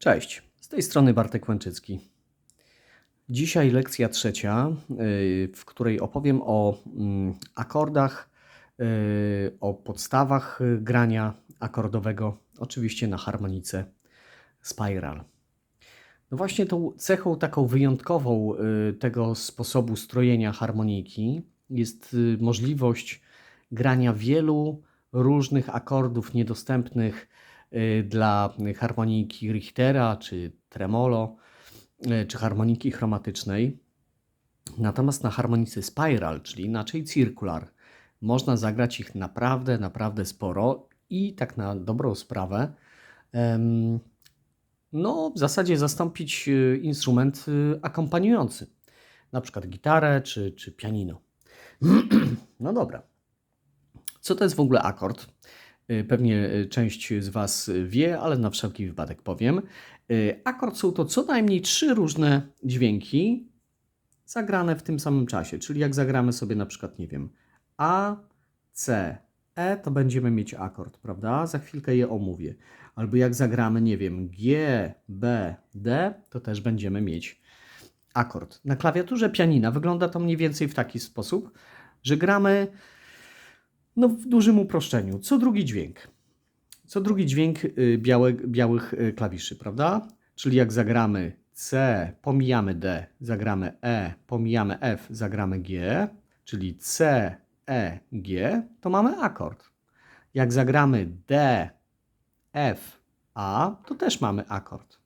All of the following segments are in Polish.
Cześć, z tej strony Bartek Łęczycki. Dzisiaj lekcja trzecia, yy, w której opowiem o mm, akordach, yy, o podstawach grania akordowego, oczywiście na harmonice spiral. No właśnie tą cechą taką wyjątkową yy, tego sposobu strojenia harmoniki jest możliwość grania wielu różnych akordów niedostępnych y, dla harmoniki Richtera czy tremolo y, czy harmoniki chromatycznej. Natomiast na harmonice spiral, czyli inaczej circular, można zagrać ich naprawdę, naprawdę sporo i tak na dobrą sprawę no w zasadzie zastąpić y, instrument y, akompaniujący, na przykład gitarę czy, czy pianino. No dobra. Co to jest w ogóle akord? Y, Pewnie y, część z Was wie, ale na wszelki wypadek powiem. Y, Akord są to co najmniej trzy różne dźwięki zagrane w tym samym czasie. Czyli jak zagramy sobie na przykład, nie wiem, A, C, E, to będziemy mieć akord, prawda? Za chwilkę je omówię. Albo jak zagramy, nie wiem, G, B, D, to też będziemy mieć akord. Na klawiaturze pianina wygląda to mniej więcej w taki sposób, że gramy no, w dużym uproszczeniu. Co drugi dźwięk. Co drugi dźwięk y, białe, białych y, klawiszy, prawda? Czyli jak zagramy C, pomijamy D, zagramy E, pomijamy F, zagramy G, czyli C, E, G, to mamy akord. Jak zagramy D, F, A, to też mamy akord.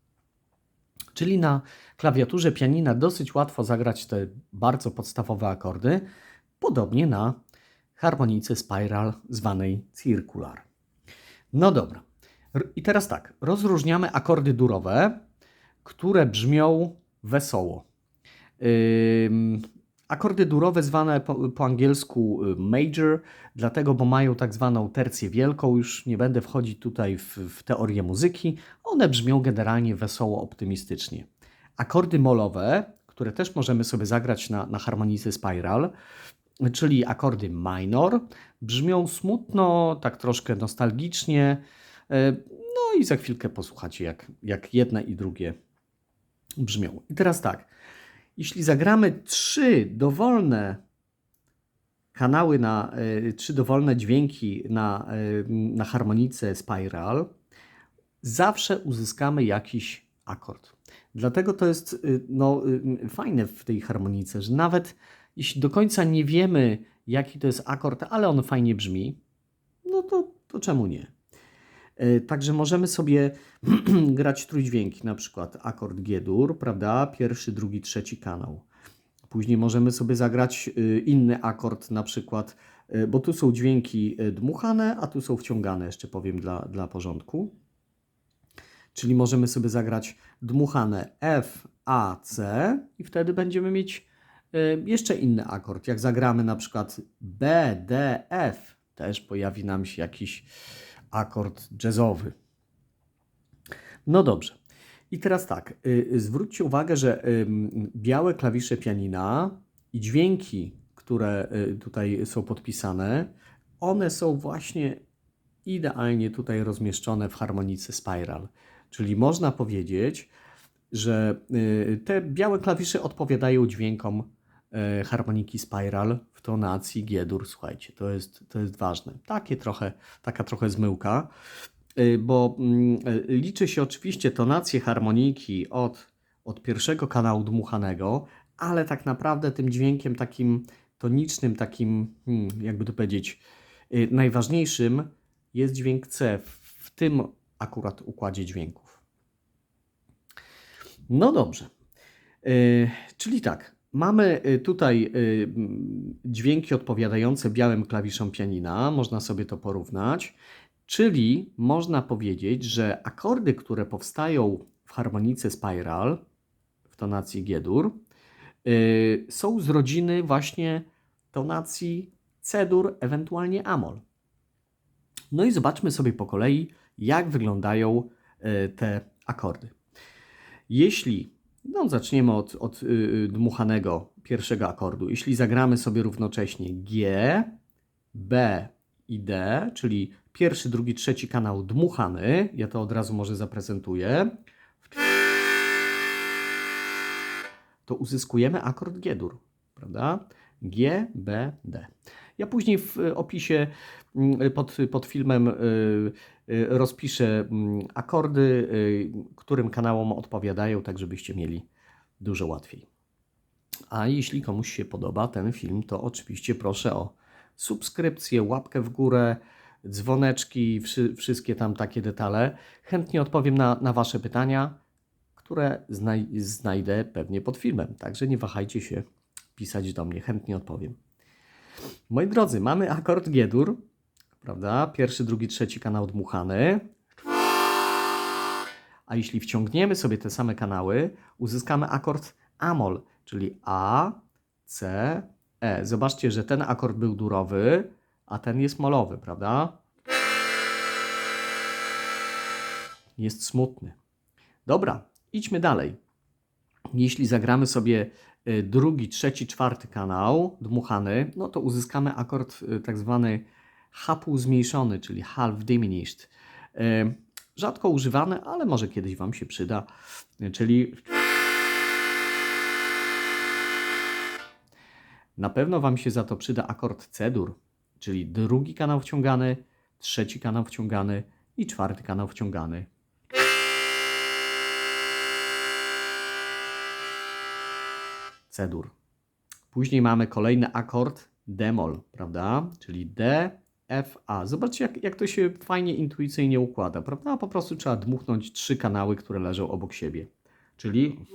Czyli na klawiaturze pianina dosyć łatwo zagrać te bardzo podstawowe akordy, podobnie na harmonice spiral zwanej circular. No dobra. I teraz tak, rozróżniamy akordy durowe, które brzmią wesoło. Akordy durowe zwane po, angielsku y, major, dlatego, bo mają tak zwaną tercję wielką, już nie będę wchodzić tutaj w, w teorię muzyki, one brzmią generalnie wesoło, optymistycznie. Akordy molowe, które też możemy sobie zagrać na, na harmonice spiral, czyli akordy minor, brzmią smutno, tak troszkę nostalgicznie. e, No i za chwilkę posłuchacie, jak, jak jedne i drugie brzmią. I teraz tak, jeśli zagramy trzy dowolne kanały, na, e, trzy dowolne dźwięki na, e, na harmonice spiral, zawsze uzyskamy jakiś akord. Dlatego to jest y, no, y, fajne w tej harmonice, że nawet jeśli do końca nie wiemy, jaki to jest akord, ale on fajnie brzmi, no to, to czemu nie? E, Także możemy sobie grać trójdźwięki, na przykład akord G-dur, prawda? Pierwszy, drugi, trzeci kanał. Później możemy sobie zagrać y, inny akord, na przykład, y, bo tu są dźwięki y, dmuchane, a tu są wciągane, jeszcze powiem dla, dla porządku. Czyli możemy sobie zagrać dmuchane F, A, C i wtedy będziemy mieć y, jeszcze inny akord. Jak zagramy na przykład B, D, F, też pojawi nam się jakiś akord jazzowy. No dobrze. I teraz tak, y, y, zwróćcie uwagę, że białe klawisze pianina i dźwięki, które y, tutaj są podpisane, one są właśnie idealnie tutaj rozmieszczone w harmonice spiral. Czyli można powiedzieć, że y, te białe klawisze odpowiadają dźwiękom y, harmoniki spiral w tonacji G-dur. Słuchajcie, to jest, to jest ważne. Takie trochę, taka trochę zmyłka, y, bo mm, y, liczy się oczywiście tonację harmoniki od, od pierwszego kanału dmuchanego, ale tak naprawdę tym dźwiękiem takim tonicznym, takim, hmm, jakby to powiedzieć, y, najważniejszym jest dźwięk C w, tym akurat układzie dźwięków. No dobrze. Y, czyli tak, mamy y, tutaj mm, dźwięki odpowiadające białym klawiszom pianina, można sobie to porównać, czyli można powiedzieć, że akordy, które powstają w harmonice spiral w tonacji G-dur, są z rodziny właśnie tonacji C-dur, ewentualnie Amol. No i zobaczmy sobie po kolei, jak wyglądają te akordy. Jeśli, no zaczniemy od, od y, y, dmuchanego pierwszego akordu, jeśli zagramy sobie równocześnie G, B i D, czyli pierwszy, drugi, trzeci kanał dmuchany, ja to od razu może zaprezentuję, to uzyskujemy akord G-dur, prawda? G, B, D. Ja później w y, opisie mm, pod, pod filmem rozpiszę mm, akordy, y, którym kanałom odpowiadają, tak żebyście mieli dużo łatwiej. A jeśli komuś się podoba ten film, to oczywiście proszę o subskrypcję, łapkę w górę, dzwoneczki, wszy, wszystkie tam takie detale. Chętnie odpowiem na, na Wasze pytania, które znaj, znajdę pewnie pod filmem. Także nie wahajcie się pisać do mnie, chętnie odpowiem. Moi drodzy, mamy akord G-dur, prawda? Pierwszy, drugi, trzeci kanał dmuchany. A jeśli wciągniemy sobie te same kanały, uzyskamy akord Amol, czyli A, C, E. Zobaczcie, że ten akord był durowy, a ten jest molowy, prawda? Jest smutny. Dobra, idźmy dalej. Jeśli zagramy sobie y, drugi, trzeci, czwarty kanał dmuchany, no to uzyskamy akord y, tak zwany H zmniejszony, czyli half diminished. Rzadko używany, ale może kiedyś Wam się przyda, czyli na pewno Wam się za to przyda akord C-dur, czyli drugi kanał wciągany, trzeci kanał wciągany i czwarty kanał wciągany. C-dur. Później mamy kolejny akord D-moll, prawda? Czyli D, F, A. Zobaczcie, jak, jak to się fajnie, intuicyjnie układa, prawda? Po prostu trzeba dmuchnąć trzy kanały, które leżą obok siebie. Czyli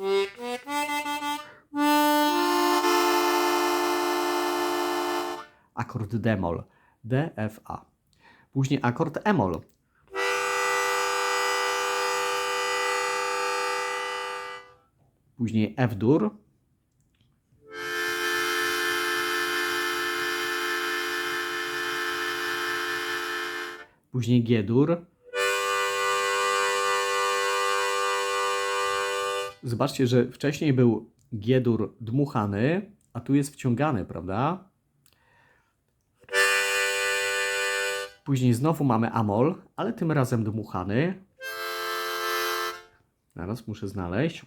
akord D-moll, D, F, A. Później akord E-moll. Później F-dur. Później G-dur. Zobaczcie, że wcześniej był G-dur dmuchany, a tu jest wciągany, prawda? Później znowu mamy amol, ale tym razem dmuchany. Zaraz muszę znaleźć.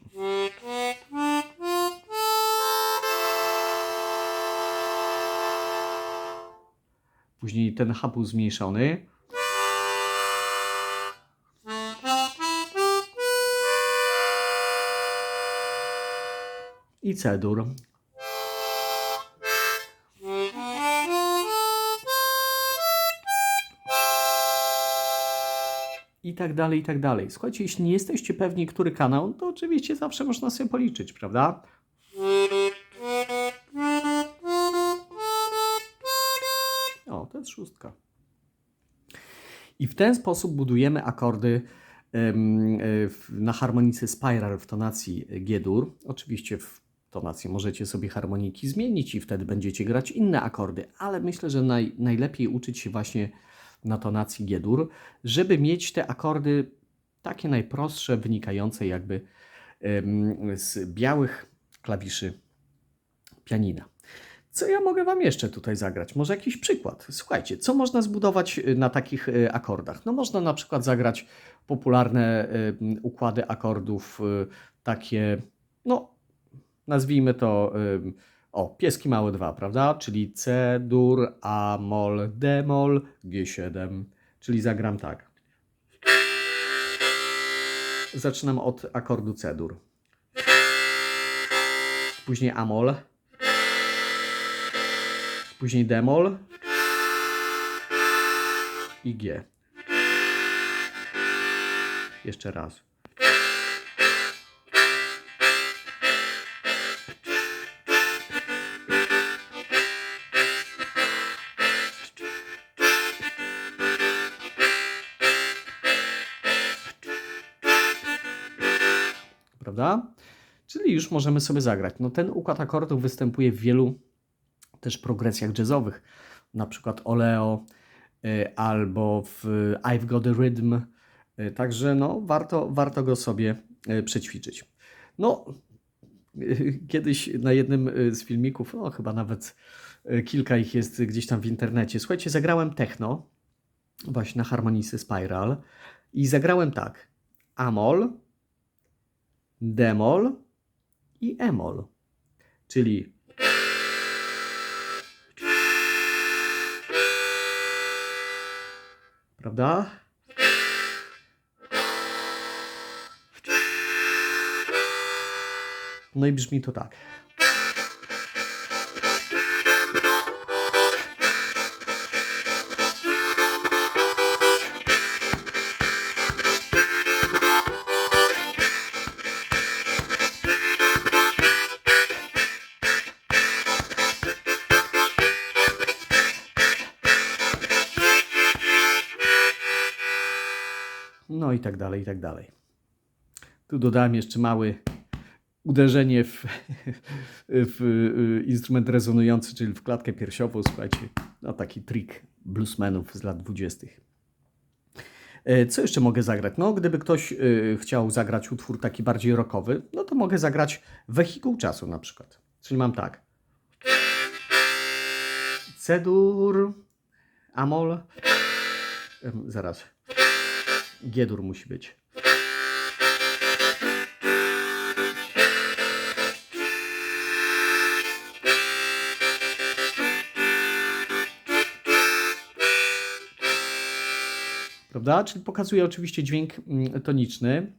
Później ten H był zmniejszony. I C-dur. I tak dalej, i tak dalej. Słuchajcie, jeśli nie jesteście pewni, który kanał, to oczywiście zawsze można sobie policzyć, prawda? O, to jest szóstka. I w ten sposób budujemy akordy e, na harmonice spiral w tonacji G-dur. Oczywiście w tonacji możecie sobie harmoniki zmienić i wtedy będziecie grać inne akordy, ale myślę, że naj, najlepiej uczyć się właśnie na tonacji G-dur, żeby mieć te akordy takie najprostsze, wynikające jakby z białych klawiszy pianina. Co ja mogę Wam jeszcze tutaj zagrać? Może jakiś przykład. Słuchajcie, co można zbudować y, na takich y, akordach? No można na przykład zagrać popularne y, układy akordów, takie, no nazwijmy to, o, pieski małe 2, prawda? Czyli C, dur, A, mol, D, mol, G7. Czyli zagram tak. Zaczynam od akordu C, dur. Później A, mol. Później D-moll i G. Jeszcze raz. Prawda? Czyli już możemy sobie zagrać. No ten układ akordów występuje w wielu też progresjach jazzowych, na przykład Oleo y, albo w I've Got a Rhythm. Y, Także no, warto, warto go sobie y, przećwiczyć. No, kiedyś na jednym z filmików, no chyba nawet kilka ich jest gdzieś tam w internecie. Słuchajcie, zagrałem techno, właśnie na harmonicy Spiral i zagrałem tak. Amol, Demol i Emol. czyli prawda? No i brzmi to tak. I tak dalej, i tak dalej. Tu dodałem jeszcze małe uderzenie w, w y, instrument rezonujący, czyli w klatkę piersiową. Słuchajcie, no taki trik bluesmenów z lat dwudziestych. E, Co jeszcze mogę zagrać? No, gdyby ktoś y, chciał zagrać utwór taki bardziej rockowy, no to mogę zagrać wehikuł czasu na przykład. Czyli mam tak. C-dur, Amol, zaraz, G-dur musi być. Prawda? Czyli pokazuje oczywiście dźwięk mm, toniczny,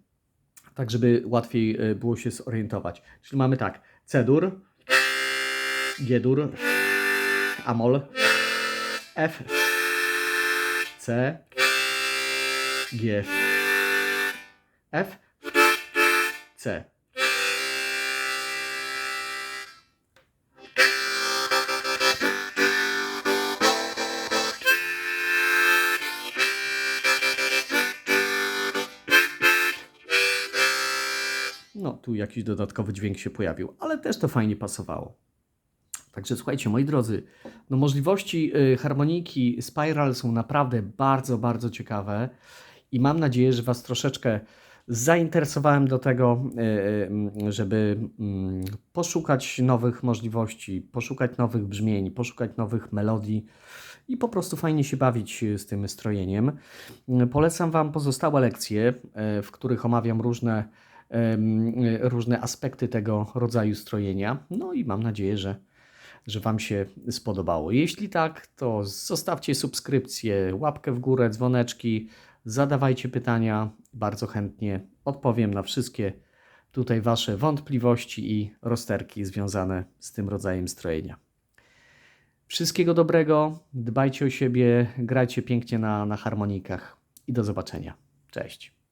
tak żeby łatwiej e, było się zorientować. Czyli mamy tak, C-dur, G-dur, Amol, F, C, G, F, C. No, tu jakiś dodatkowy dźwięk się pojawił, ale też to fajnie pasowało. Także słuchajcie, moi drodzy, no możliwości y, harmoniki Spiral są naprawdę bardzo, bardzo ciekawe i mam nadzieję, że Was troszeczkę zainteresowałem do tego, y, y, żeby mm, poszukać nowych możliwości, poszukać nowych brzmień, poszukać nowych melodii i po prostu fajnie się bawić z tym strojeniem. Polecam Wam pozostałe lekcje, y, w których omawiam różne, różne aspekty tego rodzaju strojenia. No i mam nadzieję, że że Wam się spodobało. Jeśli tak, to zostawcie subskrypcję, łapkę w górę, dzwoneczki, zadawajcie pytania. Bardzo chętnie odpowiem na wszystkie tutaj Wasze wątpliwości i rozterki związane z tym rodzajem strojenia. Wszystkiego dobrego, dbajcie o siebie, grajcie pięknie na, na harmonikach i do zobaczenia. Cześć.